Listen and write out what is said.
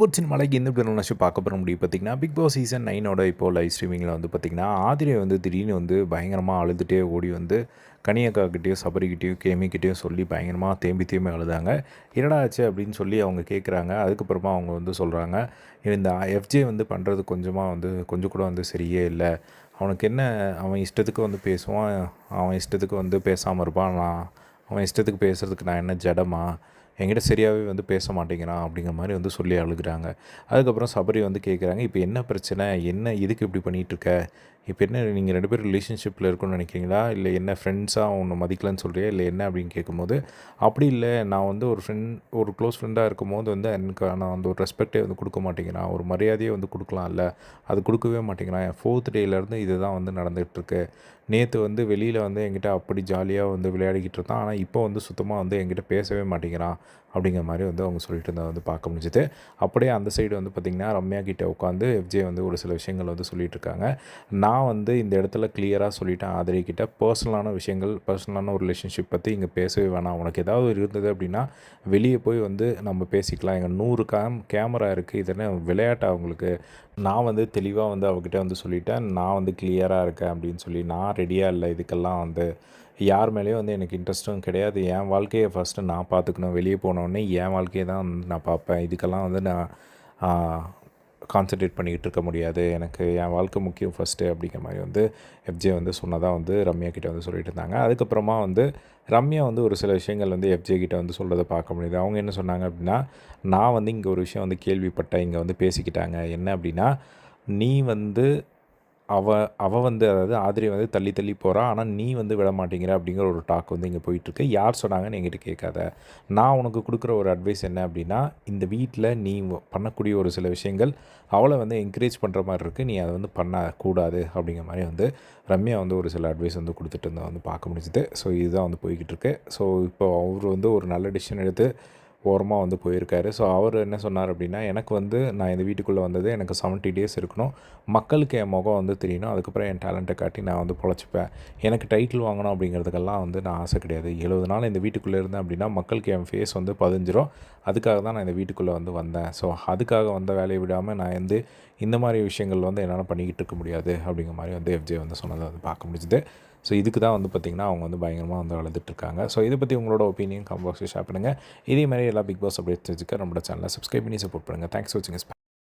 பிச்சு மலைக்கு எந்த பேர் நினச்சி பார்க்க போகிற முடியும்? பார்த்திங்கன்னா பிக் பாஸ் சீசன் நைனோட இப்போ லைவ் ஸ்ட்ரீமிங்கில் வந்து பார்த்திங்கன்னா ஆதிரை வந்து திடீர்னு வந்து பயங்கரமாக அழுதுகிட்டே ஓடி வந்து கனியக்காக்கிட்டேயும் சபரிக்கிட்டேயும் கேமிக்கிட்டேயும் சொல்லி பயங்கரமாக தேம்பி தேம்பி அழுதாங்க. என்னடா ஆச்சு அப்படின்னு சொல்லி அவங்க கேட்குறாங்க அதுக்கப்புறமா அவங்க வந்து சொல்கிறாங்க இந்த எஃப்ஜே வந்து பண்ணுறது கொஞ்சமாக வந்து கொஞ்சம் கூட வந்து சரியே இல்லை. அவனுக்கு என்ன அவன் இஷ்டத்துக்கு வந்து பேசுவான் அவன் இஷ்டத்துக்கு வந்து பேசாமல் இருப்பான். நான் அவன் இஷ்டத்துக்கு பேசுகிறதுக்கு நான் என்ன ஜடமா? என்கிட்ட சரியாகவே வந்து பேச மாட்டேங்கிறான் அப்படிங்கிற மாதிரி வந்து சொல்லி அழுகுறாங்க. அதுக்கப்புறம் சபரி வந்து கேட்குறாங்க இப்போ என்ன பிரச்சனை? என்ன எதுக்கு இப்படி பண்ணிகிட்ருக்க இப்போ என்ன நீங்கள் ரெண்டு பேரும் ரிலேஷன்ஷிப்பில் இருக்குன்னு நினைக்கிறீங்களா? இல்லை என்ன ஃப்ரெண்ட்ஸாக ஒன்று மதிக்கலன்னு சொல்கிறியா இல்லை என்ன அப்படின்னு கேட்கும்போது அப்படி இல்லை. நான் வந்து ஒரு ஃப்ரெண்ட் ஒரு க்ளோஸ் ஃப்ரெண்டாக இருக்கும்போது வந்து எனக்கு நான் அந்த ஒரு ரெஸ்பெக்டே வந்து கொடுக்க மாட்டேங்கிறான். ஒரு மரியாதையே வந்து கொடுக்கலாம்ல. அது கொடுக்கவே மாட்டேங்கிறான். என் ஃபோர்த் டேலேருந்து இது தான் வந்து நடந்துகிட்ருக்கு. நேற்று வந்து வெளியில் வந்து என்கிட்ட அப்படி ஜாலியாக வந்து விளையாடிக்கிட்டு இருந்தான். ஆனால் இப்போ வந்து சுத்தமாக வந்து என்கிட்ட பேசவே மாட்டேங்கிறான். அப்படிங்கிற மாதிரி வந்து அவங்க சொல்லிட்டு இருந்தால் வந்து பார்க்க முடிஞ்சுது. அப்படியே அந்த சைடு வந்து பார்த்திங்கன்னா ரம்யா கிட்டே உட்காந்து எஃப்ஜே வந்து ஒரு சில விஷயங்கள் வந்து சொல்லிகிட்டு இருக்காங்க. நான் நான் வந்து இந்த இடத்துல கிளியராக சொல்லிட்டேன். ஆதரிக்கிட்ட பர்சனலான விஷயங்கள் பர்சனலான ஒரு ரிலேஷன்ஷிப் பற்றி இங்கே பேசவே வேணாம். உனக்கு ஏதாவது இருந்தது அப்படின்னா வெளியே போய் வந்து நம்ம பேசிக்கலாம். எங்கள் நூறு கேம் கேமரா இருக்குது இதெல்லாம் விளையாட்டு அவங்களுக்கு? நான் வந்து தெளிவாக வந்து அவகிட்ட வந்து சொல்லிட்டேன். நான் வந்து கிளியராக இருக்கேன் அப்படின்னு சொல்லி நான் ரெடியாக இல்லை. இதுக்கெல்லாம் வந்து யார் மேலேயும் வந்து எனக்கு இன்ட்ரெஸ்ட்டும் கிடையாது. என் வாழ்க்கையை ஃபஸ்ட்டு நான் பார்த்துக்கணும். வெளியே போனோடனே என் வாழ்க்கையை தான் வந்து நான் பார்ப்பேன். இதுக்கெல்லாம் வந்து நான் கான்சன்ட்ரேட் பண்ணிக்கிட்டு இருக்க முடியாது. எனக்கு என் வாழ்க்கை முக்கியம் ஃபஸ்ட்டு அப்படிங்கிற மாதிரி வந்து எஃப்ஜே வந்து சொன்னதாக வந்து ரம்யா கிட்டே வந்து சொல்லிட்டு இருந்தாங்க. அதுக்கப்புறமா வந்து ரம்யா வந்து ஒரு சில விஷயங்கள் வந்து எஃப்ஜே கிட்டே வந்து சொல்கிறத பார்க்க முடியுது. அவங்க என்ன சொன்னாங்க அப்படின்னா நான் வந்து இங்கே ஒரு விஷயம் வந்து கேள்விப்பட்டேன் இங்கே வந்து பேசிக்கிட்டாங்க. என்ன அப்படின்னா நீ வந்து அவ அவள் வந்து அதாவது ஆதிரி வந்து தள்ளி தள்ளி போகிறா ஆனால் நீ வந்து விட மாட்டேங்கிற அப்படிங்கிற ஒரு டாக் வந்து இங்கே போயிட்டுருக்கு. யார் சொன்னாங்கன்னு என்கிட்ட கேட்காத. நான் உனக்கு கொடுக்குற ஒரு அட்வைஸ் என்ன அப்படின்னா இந்த வீட்டில் நீ பண்ணக்கூடிய ஒரு சில விஷயங்கள் அவளை வந்து என்கரேஜ் பண்ணுற மாதிரி இருக்குது நீ அதை வந்து பண்ணக்கூடாது அப்படிங்கிற மாதிரி வந்து ரம்யா வந்து ஒரு சில அட்வைஸ் வந்து கொடுத்துட்டு இருந்தால் வந்து பார்க்க முடிஞ்சுது. ஸோ இதுதான் வந்து போய்கிட்டு இருக்கு. ஸோ இப்போ அவர் வந்து ஒரு நல்ல டிசிஷன் எடுத்து ஓரமாக வந்து போயிருக்காரு. ஸோ அவர் என்ன சொன்னார் அப்படின்னா எனக்கு வந்து நான் இந்த வீட்டுக்குள்ளே வந்தது எனக்கு செவன்ட்டி டேஸ் இருக்கணும். மக்களுக்கு என் முகம் வந்து தெரியணும். அதுக்கப்புறம் என் டேலண்ட்டை காட்டி நான் வந்து பொழைச்சிப்பேன். எனக்கு டைட்டில் வாங்கணும் அப்படிங்கிறதுக்கெல்லாம் வந்து நான் ஆசை கிடையாது. எழுபது நாள் இந்த வீட்டுக்குள்ளே இருந்தேன் அப்படின்னா மக்களுக்கு என் ஃபேஸ் வந்து பதிஞ்சிரும். அதுக்காக தான் நான் இந்த வீட்டுக்குள்ளே வந்து வந்தேன். ஸோ அதுக்காக வந்த வேலையை விடாமல் நான் வந்து இந்த மாதிரி விஷயங்கள் வந்து என்னால் பண்ணிக்கிட்டு இருக்க முடியாது. அப்படிங்கிற மாதிரி வந்து எஃப்ஜே வந்து சொன்னதை வந்து பார்க்க முடிஞ்சுது. ஸோ இதுக்கு தான் வந்து பார்த்திங்கன்னா அவங்க வந்து பயங்கரமாக வந்து வளர்ந்துட்டுருக்காங்க. ஸோ இதை பற்றி உங்களோட ஒப்பீனியன் காம்பாக்ஸில் ஷேர் பண்ணுங்கள் இதே மாதிரி எல்லா பிக் பாஸ் அப்டேட் தெரிஞ்சுக்க நம்மளோட சேனலை சப்ஸ்கிரைப் பண்ணி சப்போர்ட் பண்ணுங்கள் தேங்க்ஸ் வாட்சிங்